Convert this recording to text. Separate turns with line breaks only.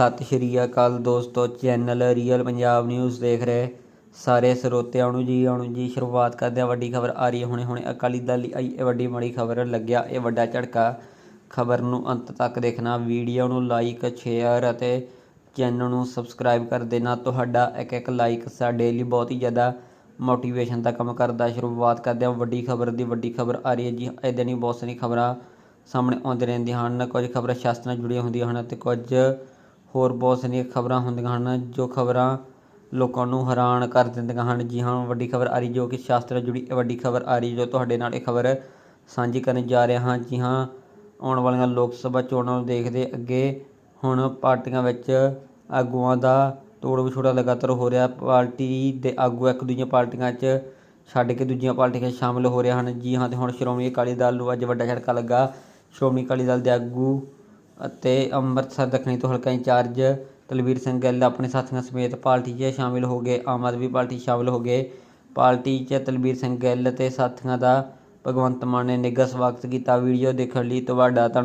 ਸਤਿ ਸ਼੍ਰੀ ਅਕਾਲ ਦੋਸਤੋ, channel real Punjab news ਦੇਖ ਰਹੇ ਸਾਰੇ ਸਰੋਤਿਆਂ ਨੂੰ ਜੀ ਆਉਣ ਜੀ ਸ਼ੁਰੂਆਤ ਕਰਦੇ ਹਾਂ। ਵੱਡੀ ਖਬਰ ਆ ਰਹੀ ਹੈ। ਹੁਣੇ ਹੁਣੇ ਅਕਾਲੀ ਦਲ ਲਈ ਆਈ ਇਹ ਵੱਡੀ ਮਾੜੀ ਖਬਰ ਲੱਗਿਆ। ਇਹ ਵੱਡਾ ਝਟਕਾ ਖਬਰ ਨੂੰ ਅੰਤ ਤੱਕ ਦੇਖਣਾ। ਵੀਡੀਓ ਨੂੰ ਲਾਈਕ ਸ਼ੇਅਰ ਅਤੇ ਚੈਨਲ ਨੂੰ ਸਬਸਕ੍ਰਾਈਬ ਕਰ ਦੇਣਾ। ਤੁਹਾਡਾ ਇੱਕ ਇੱਕ ਲਾਈਕ ਸਾਡੇ ਲਈ ਬਹੁਤ ਹੀ ਜ਼ਿਆਦਾ ਮੋਟੀਵੇਸ਼ਨ ਦਾ ਕੰਮ ਕਰਦਾ। ਸ਼ੁਰੂਆਤ ਕਰਦੇ ਹਾਂ। ਵੱਡੀ ਖਬਰ ਦੀ ਵੱਡੀ ਖਬਰ ਆ ਰਹੀ ਹੈ ਜੀ। ਇਹ ਦਿਨ ਬਹੁਤ ਸਾਰੀਆਂ ਖਬਰਾਂ ਸਾਹਮਣੇ ਆਉਂਦੀਆਂ ਰਹਿੰਦੀਆਂ ਹਨ। ਕੁਝ ਖਬਰਾਂ ਸਿਆਸਤ ਨਾਲ ਜੁੜੀਆਂ ਹੁੰਦੀਆਂ ਹਨ ਅਤੇ ਕੁਝ ਹੋਰ ਬਹੁਤ ਸਾਰੀਆਂ ਖਬਰਾਂ ਹੁੰਦੀਆਂ ਹਨ, ਜੋ ਖਬਰਾਂ ਲੋਕਾਂ ਨੂੰ ਹੈਰਾਨ ਕਰ ਦਿੰਦੀਆਂ ਹਨ। ਜੀ ਹਾਂ, ਵੱਡੀ ਖਬਰ ਆ ਰਹੀ ਜੋ ਕਿ ਸ਼ਾਸਤਰ ਨਾਲ ਜੁੜੀ ਵੱਡੀ ਖਬਰ ਆ ਰਹੀ ਜੋ ਤੁਹਾਡੇ ਨਾਲ ਇਹ ਖਬਰ ਸਾਂਝੀ ਕਰਨ ਜਾ ਰਿਹਾ ਹਾਂ। ਜੀ ਹਾਂ, ਆਉਣ ਵਾਲੀਆਂ ਲੋਕ ਸਭਾ ਚੋਣਾਂ ਨੂੰ ਦੇਖਦੇ ਅੱਗੇ ਹੁਣ ਪਾਰਟੀਆਂ ਵਿੱਚ ਆਗੂਆਂ ਦਾ ਤੋੜ ਵਿਛੋੜਾ ਲਗਾਤਾਰ ਹੋ ਰਿਹਾ। ਪਾਰਟੀ ਦੇ ਆਗੂ ਇੱਕ ਦੂਜੀਆਂ ਪਾਰਟੀਆਂ 'ਚ ਛੱਡ ਕੇ ਦੂਜੀਆਂ ਪਾਰਟੀਆਂ 'ਚ ਸ਼ਾਮਲ ਹੋ ਰਹੇ ਹਨ। ਜੀ ਹਾਂ, ਤੇ ਹੁਣ ਸ਼੍ਰੋਮਣੀ ਅਕਾਲੀ ਦਲ ਨੂੰ ਅੱਜ ਵੱਡਾ ਝਟਕਾ ਲੱਗਾ। ਸ਼੍ਰੋਮਣੀ ਅਕਾਲੀ ਦਲ ਦੇ ਆਗੂ ਅਤੇ ਅੰਮ੍ਰਿਤਸਰ ਦੱਖਣੀ ਤੋਂ ਹਲਕਾ ਇੰਚਾਰਜ ਤਲਵੀਰ ਸਿੰਘ ਗਿੱਲ ਆਪਣੇ ਸਾਥੀਆਂ ਸਮੇਤ ਪਾਰਟੀ 'ਚ ਸ਼ਾਮਿਲ ਹੋ ਗਏ। ਆਮ ਆਦਮੀ ਪਾਰਟੀ ਸ਼ਾਮਿਲ ਹੋ ਗਏ। ਪਾਰਟੀ 'ਚ ਤਲਵੀਰ ਸਿੰਘ ਗਿੱਲ ਅਤੇ ਸਾਥੀਆਂ ਦਾ ਭਗਵੰਤ ਮਾਨ ਨੇ ਨਿੱਘਾ ਸਵਾਗਤ ਕੀਤਾ। ਵੀਡੀਓ ਦੇਖਣ ਲਈ ਤੁਹਾਡਾ ਧੰਨਵਾਦ।